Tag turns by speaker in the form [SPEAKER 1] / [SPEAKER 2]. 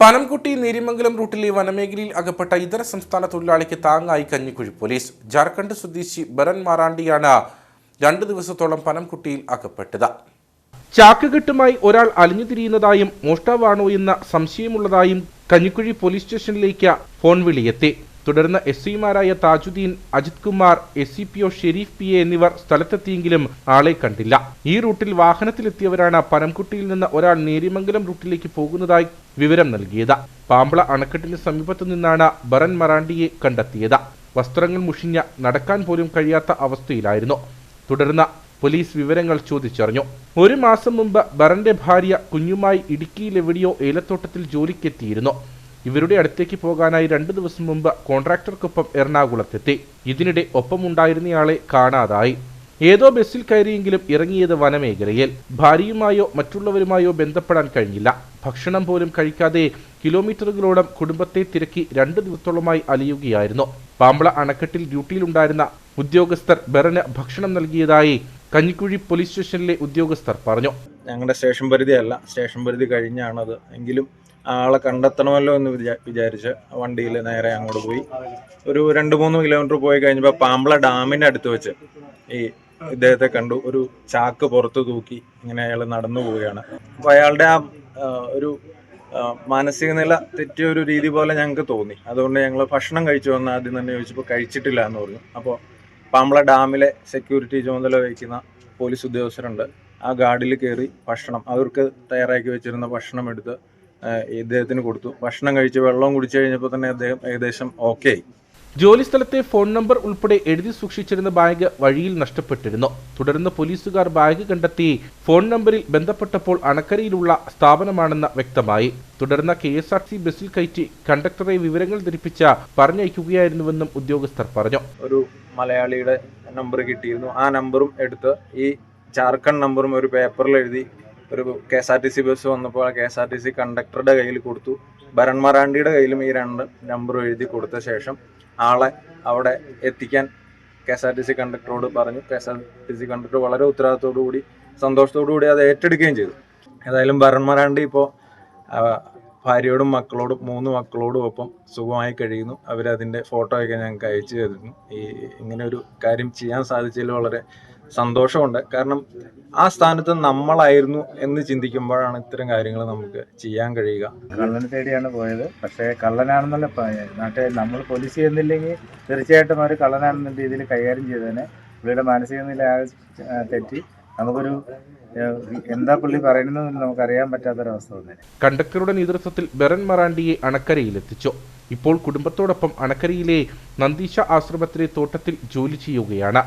[SPEAKER 1] പനംകുട്ടി നേരിമംഗലം റൂട്ടിലെ വനമേഖലയിൽ അകപ്പെട്ട ഇതര സംസ്ഥാന തൊഴിലാളിക്ക് താങ്ങായി കഞ്ഞിക്കുഴി പോലീസ്. ജാർഖണ്ഡ് സ്വദേശി ബരൻ മാറാണ്ടിയാണ് രണ്ടു ദിവസത്തോളം പനംകുട്ടിയിൽ അകപ്പെട്ടത്. ചാക്കുകെട്ടുമായി ഒരാൾ അലിഞ്ഞു തിരിയുന്നതായും മോഷ്ടാവാണോ എന്ന സംശയമുള്ളതായും കഞ്ഞിക്കുഴി പോലീസ് സ്റ്റേഷനിലേക്ക് ഫോൺ വിളിയെത്തി. തുടർന്ന് S സിമാരായ Tajuddin Ajith Kumar S C P O Shareef P A എന്നിവർ സ്ഥലത്തെത്തിയെങ്കിലും ആളെ കണ്ടില്ല. ഈ റൂട്ടിൽ വാഹനത്തിലെത്തിയവരാണ് പനംകുട്ടിയിൽ നിന്ന് ഒരാൾ നേരിമംഗലം റൂട്ടിലേക്ക് പോകുന്നതായി വിവരം നൽകിയത്. പാമ്പള അണക്കെട്ടിന് സമീപത്തു നിന്നാണ് ബറൻ മറാണ്ടിയെ കണ്ടെത്തിയത്. വസ്ത്രങ്ങൾ മുഷിഞ്ഞ നടക്കാൻ പോലും കഴിയാത്ത അവസ്ഥയിലായിരുന്നു. തുടർന്ന് പോലീസ് വിവരങ്ങൾ ചോദിച്ചറിഞ്ഞു. ഒരു മാസം മുമ്പ് ബറന്റെ ഭാര്യ കുഞ്ഞുമായി ഇടുക്കിയിലെവിടെയോ ഏലത്തോട്ടത്തിൽ ജോലിക്കെത്തിയിരുന്നു. ഇവരുടെ അടുത്തേക്ക് പോകാനായി രണ്ടു ദിവസം മുമ്പ് കോൺട്രാക്ടർക്കൊപ്പം എറണാകുളത്തെത്തി. ഇതിനിടെ ഒപ്പമുണ്ടായിരുന്നയാളെ കാണാതായി. ഏതോ ബസ്സിൽ കയറിയെങ്കിലും ഇറങ്ങിയത് വനമേഖലയിൽ. ഭാര്യയുമായോ മറ്റുള്ളവരുമായോ ബന്ധപ്പെടാൻ കഴിഞ്ഞില്ല. ഭക്ഷണം പോലും കഴിക്കാതെ കിലോമീറ്ററുകളോളം കുടുംബത്തെ തിരക്കി രണ്ടു ദിവസത്തോളമായി അലിയുകയായിരുന്നു. പാമ്പള അണക്കെട്ടിൽ ഡ്യൂട്ടിയിലുണ്ടായിരുന്ന ഉദ്യോഗസ്ഥർ ബെറന് ഭക്ഷണം നൽകിയതായി കഞ്ഞിക്കുഴി പോലീസ് സ്റ്റേഷനിലെ ഉദ്യോഗസ്ഥർ പറഞ്ഞു.
[SPEAKER 2] ഞങ്ങളുടെ സ്റ്റേഷൻ പരിധിയല്ല. സ്റ്റേഷൻ പരിധി കഴിഞ്ഞാണത്. എങ്കിലും ആളെ കണ്ടെത്തണമല്ലോ എന്ന് വിചാ- വിചാരിച്ച് വണ്ടിയിൽ നേരെ അങ്ങോട്ട് പോയി. ഒരു രണ്ട് മൂന്ന് കിലോമീറ്റർ പോയി കഴിഞ്ഞപ്പോൾ പാമ്പള ഡാമിന്റെ അടുത്ത് വെച്ച് ഈ ഇദ്ദേഹത്തെ കണ്ടു. ഒരു ചാക്ക് പുറത്ത് തൂക്കി ഇങ്ങനെ അയാൾ നടന്നു പോവുകയാണ്. അപ്പോൾ അയാളുടെ ആ ഒരു മാനസിക നില തെറ്റിയ ഒരു രീതി പോലെ ഞങ്ങൾക്ക് തോന്നി. അതുകൊണ്ട് ഞങ്ങൾ ഭക്ഷണം കഴിച്ചു വന്ന ആദ്യം തന്നെ ചോദിച്ചപ്പോൾ കഴിച്ചിട്ടില്ല എന്ന് പറഞ്ഞു. അപ്പോൾ പാമ്പള ഡാമിലെ സെക്യൂരിറ്റി ചുമതല വഹിക്കുന്ന പോലീസ് ഉദ്യോഗസ്ഥരുണ്ട്. ആ ഗാർഡിൽ കയറി ഭക്ഷണം അവർക്ക് തയ്യാറാക്കി വെച്ചിരുന്ന ഭക്ഷണം എടുത്ത് ഇദ്ദേഹത്തിന് കൊടുത്തു. ഭക്ഷണം കഴിച്ച് വെള്ളം കുടിച്ചു കഴിഞ്ഞപ്പോൾ തന്നെ അദ്ദേഹം ഏകദേശം ഓക്കെ ആയി.
[SPEAKER 1] ജോലിസ്ഥലത്തെ ഫോൺ നമ്പർ ഉൾപ്പെടെ എഴുതി സൂക്ഷിച്ചിരുന്ന ബാഗ് വഴിയിൽ നഷ്ടപ്പെട്ടിരുന്നു. തുടർന്ന് പോലീസുകാർ ബാഗ് കണ്ടെത്തി ഫോൺ നമ്പറിൽ ബന്ധപ്പെട്ടപ്പോൾ അണക്കരയിലുള്ള സ്ഥാപനമാണെന്ന് വ്യക്തമായി. തുടർന്ന് കെ എസ് ആർ സി ബസ്സിൽ കയറ്റി കണ്ടക്ടറെ വിവരങ്ങൾ ധരിപ്പിച്ച പറഞ്ഞയക്കുകയായിരുന്നുവെന്നും ഉദ്യോഗസ്ഥർ പറഞ്ഞു.
[SPEAKER 2] ഒരു മലയാളിയുടെ നമ്പർ കിട്ടിയിരുന്നു. ആ നമ്പറും എടുത്ത് ഈ ജാർഖണ്ഡ് നമ്പറും ഒരു പേപ്പറിൽ എഴുതി ഒരു K S R T C bus വന്നപ്പോൾ K S R T C കണ്ടക്ടറുടെ കയ്യിൽ കൊടുത്തു. ഭരൺ മറാണ്ടിയുടെ കയ്യിലും ഈ രണ്ട് നമ്പർ എഴുതി കൊടുത്ത ശേഷം ആളെ അവിടെ എത്തിക്കാൻ K S R T C കണ്ടക്ടറോട് പറഞ്ഞു. K S R T C conductor വളരെ ഉത്തരവാദിത്തോടു കൂടി സന്തോഷത്തോടു കൂടി അത് ഏറ്റെടുക്കുകയും ചെയ്തു. ഏതായാലും ഭരൺ മറാണ്ടി ഇപ്പോൾ ഭാര്യയോടും മക്കളോടും മൂന്ന് മക്കളോടും ഒപ്പം സുഖമായി കഴിയുന്നു. അവരതിന്റെ ഫോട്ടോയൊക്കെ ഞങ്ങൾക്ക് അയച്ചു തരുന്നു. ഈ ഇങ്ങനെ ഒരു കാര്യം ചെയ്യാൻ സാധിച്ചതിൽ വളരെ സന്തോഷമുണ്ട്. കാരണം ആ സ്ഥാനത്ത് നമ്മളായിരുന്നു എന്ന് ചിന്തിക്കുമ്പോഴാണ് ഇത്തരം കാര്യങ്ങൾ നമുക്ക് ചെയ്യാൻ കഴിയുക.
[SPEAKER 3] കള്ളനെ തേടിയാണ് പോയത്. പക്ഷേ കള്ളനാണെന്നല്ല നാട്ടിൽ നമ്മൾ പോലീസ് ചെയ്യുന്നില്ലെങ്കിൽ തീർച്ചയായിട്ടും അവർ കള്ളനാണെന്ന രീതിയിൽ കൈകാര്യം ചെയ്തതിനെ പുള്ളിയുടെ മാനസിക നില തെറ്റി. നമുക്കൊരു എന്താ പുള്ളി പറയുന്നത് നമുക്കറിയാൻ പറ്റാത്തൊരവസ്ഥ വന്നേ
[SPEAKER 1] കണ്ടക്ടറുടെ നേതൃത്വത്തിൽ ബെറൻ മറാണ്ടിയെ അണക്കരയിലെത്തിച്ചു. ഇപ്പോൾ കുടുംബത്തോടൊപ്പം അണക്കരയിലെ നന്ദീശ ആശ്രമത്തിലെ തോട്ടത്തിൽ ജോലി ചെയ്യുകയാണ്.